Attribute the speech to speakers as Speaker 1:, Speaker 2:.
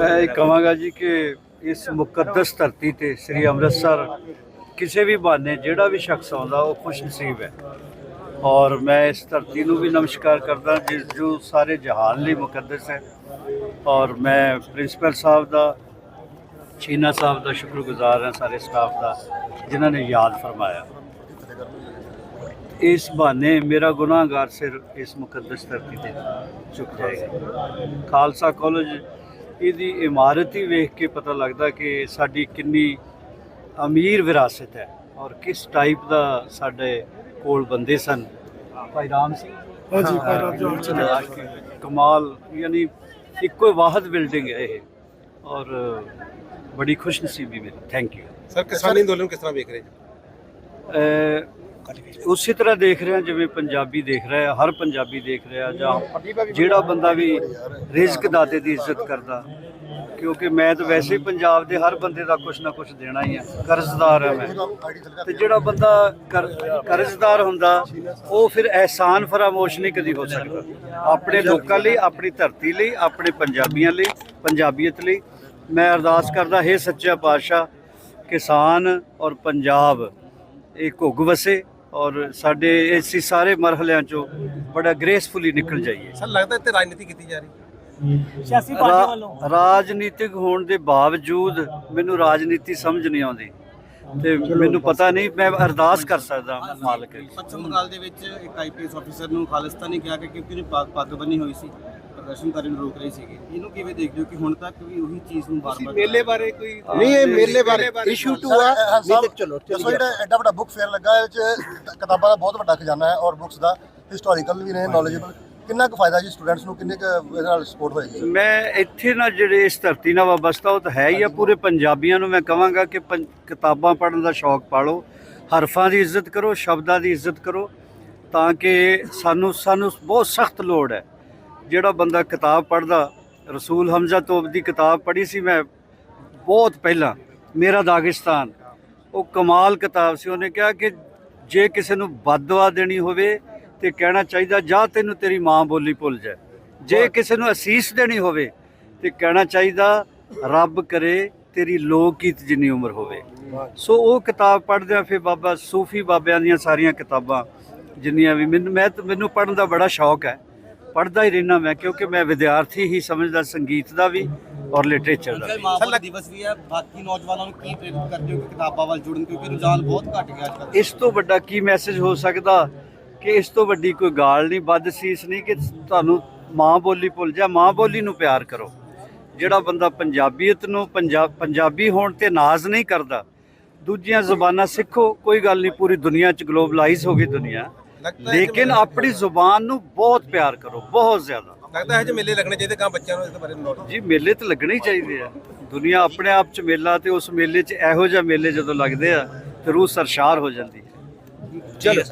Speaker 1: ਮੈਂ ਇਹ ਕਹਾਂਗਾ ਜੀ ਕਿ ਇਸ ਮੁਕੱਦਸ ਧਰਤੀ ਤੇ ਸ੍ਰੀ ਅੰਮ੍ਰਿਤਸਰ ਕਿਸੇ ਵੀ ਬਹਾਨੇ ਜਿਹੜਾ ਵੀ ਸ਼ਖਸ ਆਉਂਦਾ, ਉਹ ਖੁਸ਼ ਨਸੀਬ ਹੈ। ਔਰ ਮੈਂ ਇਸ ਧਰਤੀ ਨੂੰ ਵੀ ਨਮਸਕਾਰ ਕਰਦਾ, ਜਿਸ ਜੋ ਸਾਰੇ ਜਹਾਨ ਲਈ ਮੁਕੱਦਸ ਹੈ। ਔਰ ਮੈਂ ਪ੍ਰਿੰਸੀਪਲ ਸਾਹਿਬ ਦਾ, ਚੀਨਾ ਸਾਹਿਬ ਦਾ ਸ਼ੁਕਰਗੁਜ਼ਾਰ ਹਾਂ ਸਾਰੇ ਸਟਾਫ ਦਾ, ਜਿਨ੍ਹਾਂ ਨੇ ਯਾਦ ਫਰਮਾਇਆ। ਇਸ ਬਹਾਨੇ ਮੇਰਾ ਗੁਨਾਹਗਾਰ ਸਿਰ ਇਸ ਮੁਕੱਦਸ ਧਰਤੀ ਤੇ ਝੁਕ ਜਾਏਗਾ। ਖਾਲਸਾ ਕਾਲਜ ਇਹਦੀ ਇਮਾਰਤ ਹੀ ਵੇਖ ਕੇ ਪਤਾ ਲੱਗਦਾ ਕਿ ਸਾਡੀ ਕਿੰਨੀ ਅਮੀਰ ਵਿਰਾਸਤ ਹੈ ਔਰ ਕਿਸ ਟਾਈਪ ਦਾ ਸਾਡੇ ਕੋਲ ਬੰਦੇ ਸਨ। ਭਾਈ ਰਾਮ ਸਿੰਘ?
Speaker 2: ਹਾਂਜੀ, ਭਾਈ ਰਾਮ ਜੀ,
Speaker 1: ਹਾਂ, ਕਮਾਲ ਯਾਨੀ ਇੱਕੋ ਵਾਹਦ ਬਿਲਡਿੰਗ ਹੈ ਇਹ। ਔਰ ਬੜੀ ਖੁਸ਼ਨਸੀਬੀ ਮੇਰੀ ਥੈਂਕ ਯੂ
Speaker 3: ਸਰ ਕਿਸਾਨੀ ਅੰਦੋਲਨ ਕਿਸ ਤਰ੍ਹਾਂ ਵੇਖ ਰਹੇ ਜੀ
Speaker 1: ਅਹ ਉਸੇ ਤਰ੍ਹਾਂ ਦੇਖ ਰਿਹਾ ਜਿਵੇਂ ਪੰਜਾਬੀ ਦੇਖ ਰਿਹਾ ਹਰ ਪੰਜਾਬੀ ਦੇਖ ਰਿਹਾ ਜਾਂ ਜਿਹੜਾ ਬੰਦਾ ਵੀ ਰਿਜ਼ਕ ਦਾਤੇ ਦੀ ਇੱਜ਼ਤ ਕਰਦਾ। ਕਿਉਂਕਿ ਮੈਂ ਤਾਂ ਵੈਸੇ ਹੀ ਪੰਜਾਬ ਦੇ ਹਰ ਬੰਦੇ ਦਾ ਕੁਛ ਨਾ ਕੁਛ ਦੇਣਾ ਹੀ ਆ ਕਰਜ਼ਦਾਰ ਹਾਂ ਮੈਂ। ਤੇ ਜਿਹੜਾ ਬੰਦਾ ਕਰ- ਕਰਜ਼ਦਾਰ ਹੁੰਦਾ, ਉਹ ਫਿਰ ਅਹਿਸਾਨ ਫਰਾਮੋਸ਼ ਨਹੀਂ ਕਦੀ ਹੋ ਸਕਦਾ। ਆਪਣੇ ਲੋਕਾਂ ਲਈ, ਆਪਣੀ ਧਰਤੀ ਲਈ, ਆਪਣੇ ਪੰਜਾਬੀਆਂ ਲਈ, ਪੰਜਾਬੀਅਤ ਲਈ। ਮੈਂ ਅਰਦਾਸ ਕਰਦਾ, ਹੈ ਸੱਚਾ ਪਾਤਸ਼ਾਹ, ਕਿਸਾਨ ਔਰ ਪੰਜਾਬ, ਇਹ ਘੁੱਗ ਵਸੇ ਔਰ ਸਾਡੇ ਇਸ ਸਾਰੇ ਮਰਹਲਿਆਂ ਚੋਂ ਬੜਾ ਗ੍ਰੇਸਫੁਲੀ ਨਿਕਲ ਜਾਈਏ।
Speaker 3: ਸਰ ਲੱਗਦਾ ਇੱਥੇ ਰਾਜਨੀਤੀ ਕੀਤੀ ਜਾ ਰਹੀ
Speaker 2: ਸਿਆਸੀ ਪਾਰਟੀਆਂ ਵੱਲੋਂ।
Speaker 1: ਰਾਜਨੀਤਿਕ ਹੋਣ ਦੇ ਬਾਵਜੂਦ ਮੈਨੂੰ ਰਾਜਨੀਤੀ ਸਮਝ ਨਹੀਂ ਆਉਂਦੀ। ਤੇ ਮੈਨੂੰ ਪਤਾ ਨਹੀਂ ਮੈਂ ਅਰਦਾਸ ਕਰ ਸਕਦਾ ਮਾਲਕ ਅੱਗੇ।
Speaker 4: ਪੱਛਮ ਬੰਗਾਲ ਦੇ ਵਿੱਚ ਇੱਕ ਆਈਪੀਐਸ ਅਫੀਸਰ ਨੂੰ ਖਾਲਿਸਤਾਨੀ ਕਿਹਾ ਕਿ ਕਿਉਂਕਿ ਪੱਗ ਪੱਗ ਬੰਨੀ ਹੋਈ ਸੀ। ਪ੍ਰਦਰਸ਼ਨਕਾਰੀ ਨੂੰ ਰੋਕ ਰਹੀ ਸੀਗੀ। ਇਹਨੂੰ ਕਿਵੇਂ ਦੇਖਦੇ ਹੋ ਕਿ ਹੁਣ ਤੱਕ ਵੀ ਉਹੀ ਚੀਜ਼ ਨੂੰ ਬਾਰ-ਬਾਰ
Speaker 3: ਮੇਲੇ ਬਾਰੇ ਕੋਈ
Speaker 5: ਨਹੀਂ ਇਹ ਮੇਲੇ ਬਾਰੇ ਇਸ਼ੂ ਟੂ ਆ।
Speaker 6: ਸਾਹਿਬ,
Speaker 5: ਨਹੀਂ ਤੇ ਚਲੋ
Speaker 6: ਦੱਸੋ ਜਿਹੜਾ ਐਡਾ ਵੱਡਾ ਬੁੱਕ ਫੇਅਰ ਲੱਗਾ ਹੈ ਚ ਕਿਤਾਬਾਂ ਦਾ ਬਹੁਤ ਵੱਡਾ ਖਜ਼ਾਨਾ ਹੈ ਔਰ ਬੁੱਕਸ ਦਾ ਹਿਸਟੋਰੀਕਲ ਵੀ ਨੇ ਨੌਲੇਜੇਬਲ ਕਿੰਨਾ ਕੁ ਫਾਇਦਾ ਜੀ ਸਟੂਡੈਂਟਸ ਨੂੰ ਕਿੰਨੇ ਕੁ ਇਹਦੇ ਨਾਲ ਸਪੋਰਟ ਹੋਏਗੀ?
Speaker 1: ਮੈਂ ਇੱਥੇ ਨਾ ਜਿਹੜੇ ਇਸ ਧਰਤੀ ਨਾਲ ਵਾਬਸਤਾ ਉਹ ਤਾਂ ਹੈ ਹੀ ਆ ਪੂਰੇ ਪੰਜਾਬੀਆਂ ਨੂੰ ਮੈਂ ਕਹਾਂਗਾ ਕਿ ਪੰ- ਕਿਤਾਬਾਂ ਪੜ੍ਹਨ ਦਾ ਸ਼ੌਕ ਪਾਲੋ ਹਰਫਾਂ ਦੀ ਇੱਜ਼ਤ ਕਰੋ ਸ਼ਬਦਾਂ ਦੀ ਇੱਜ਼ਤ ਕਰੋ ਤਾਂ ਕਿ ਸਾਨੂੰ ਸਾਨੂੰ ਬਹੁਤ ਸਖਤ ਲੋੜ ਹੈ। ਜਿਹੜਾ ਬੰਦਾ ਕਿਤਾਬ ਪੜ੍ਹਦਾ ਰਸੂਲ ਹਮਜ਼ਾ ਤੋਪ ਦੀ ਕਿਤਾਬ ਪੜ੍ਹੀ ਸੀ ਮੈਂ ਬਹੁਤ ਪਹਿਲਾਂ ਮੇਰਾ ਦਾਗਿਸਤਾਨ। ਉਹ ਕਮਾਲ ਕਿਤਾਬ ਸੀ ਉਹਨੇ ਕਿਹਾ ਕਿ ਜੇ ਕਿਸੇ ਨੂੰ ਬਦਦੁਆ ਦੇਣੀ ਹੋਵੇ ਤੇ ਕਹਿਣਾ ਚਾਹੀਦਾ ਜਾਂ ਤੈਨੂੰ ਤੇਰੀ ਮਾਂ ਬੋਲੀ ਭੁੱਲ ਜਾਏ। ਜੇ ਕਿਸੇ ਨੂੰ ਅਸੀਸ ਦੇਣੀ ਹੋਵੇ ਤੇ ਕਹਿਣਾ ਚਾਹੀਦਾ ਰੱਬ ਕਰੇ ਤੇਰੀ ਲੋਕ ਕੀਤ ਜਿੰਨੀ ਉਮਰ ਹੋਵੇ। ਸੋ ਉਹ ਕਿਤਾਬ ਪੜ੍ਹਦਿਆਂ ਫਿਰ ਬਾਬਾ ਸੂਫੀ ਬਾਬਿਆਂ ਦੀਆਂ ਸਾਰੀਆਂ ਕਿਤਾਬਾਂ ਜਿੰਨੀਆਂ ਵੀ ਮੈਨੂੰ ਮੈਂ ਮੈਨੂੰ ਪੜ੍ਹਨ ਦਾ ਬੜਾ ਸ਼ੌਕ ਹੈ। ਪੜ੍ਹਦਾ ਹੀ ਰਹਿਣਾ ਮੈਂ ਕਿਉਂਕਿ ਮੈਂ ਵਿਦਿਆਰਥੀ ਹੀ ਸਮਝਦਾ ਸੰਗੀਤ ਦਾ ਵੀ ਔਰ ਲਿਟਰੇਚਰ ਦਾ ਵੀ।
Speaker 4: ਮਾਂ ਦਿਵਸ ਵੀ ਹੈ ਬਾਕੀ ਨੌਜਵਾਨਾਂ ਨੂੰ ਕੀ ਪ੍ਰੇਰਿਤ ਕਰਦੇ ਹੋ ਕਿ ਕਿਤਾਬਾਂ ਵੱਲ ਜੁੜਨ ਕਿਉਂਕਿ ਰੁਝਾਨ ਬਹੁਤ ਘਟ ਗਿਆ ਅੱਜ
Speaker 1: ਇਸ ਤੋਂ ਵੱਡਾ ਕੀ ਮੈਸੇਜ ਹੋ ਸਕਦਾ ਕਿ ਇਸ ਤੋਂ ਵੱਡੀ ਕੋਈ ਗਾਲ ਨਹੀਂ ਵੱਧ ਸੀਸ ਨਹੀਂ ਕਿ ਤੁਹਾਨੂੰ ਮਾਂ ਬੋਲੀ ਭੁੱਲ ਜਾ ਮਾਂ ਬੋਲੀ ਨੂੰ ਪਿਆਰ ਕਰੋ। ਜਿਹੜਾ ਬੰਦਾ ਪੰਜਾਬੀਅਤ ਨੂੰ ਪੰਜਾਬ ਪੰਜਾਬੀ ਹੋਣ ਤੇ ਨਾਜ਼ ਨਹੀਂ ਕਰਦਾ ਦੂਜੀਆਂ ਜ਼ੁਬਾਨਾਂ ਸਿੱਖੋ ਕੋਈ ਗੱਲ ਨਹੀਂ ਪੂਰੀ ਦੁਨੀਆ 'ਚ ਗਲੋਬਲਾਈਜ਼ ਹੋ ਗਈ ਦੁਨੀਆ। ਲੇਕਿਨ ਆਪਣੀ ਜ਼ੁਬਾਨ ਨੂੰ ਬਹੁਤ ਪਿਆਰ ਕਰੋ ਬਹੁਤ ਜ਼ਿਆਦਾ।
Speaker 3: ਲੱਗਦਾ ਹੈ ਜੇ ਮੇਲੇ ਲੱਗਣੇ ਚਾਹੀਦੇ ਕਾਂ ਬੱਚਿਆਂ ਨੂੰ ਇਸ ਬਾਰੇ ਨੌਲੇਜ
Speaker 1: ਜੀ ਮੇਲੇ ਤਾਂ ਲੱਗਣੇ ਹੀ ਚਾਹੀਦੇ ਆ। ਦੁਨੀਆ ਆਪਣੇ ਆਪ 'ਚ ਮੇਲਾ ਤੇ ਉਸ ਮੇਲੇ 'ਚ ਇਹੋ ਜਿਹਾ ਮੇਲੇ ਜਦੋਂ ਲੱਗਦੇ ਆ ਤੇ ਰੂਹ ਸਰਸ਼ਾਰ ਹੋ ਜਾਂਦੀ ਹੈ।
Speaker 3: ਚਲੋ।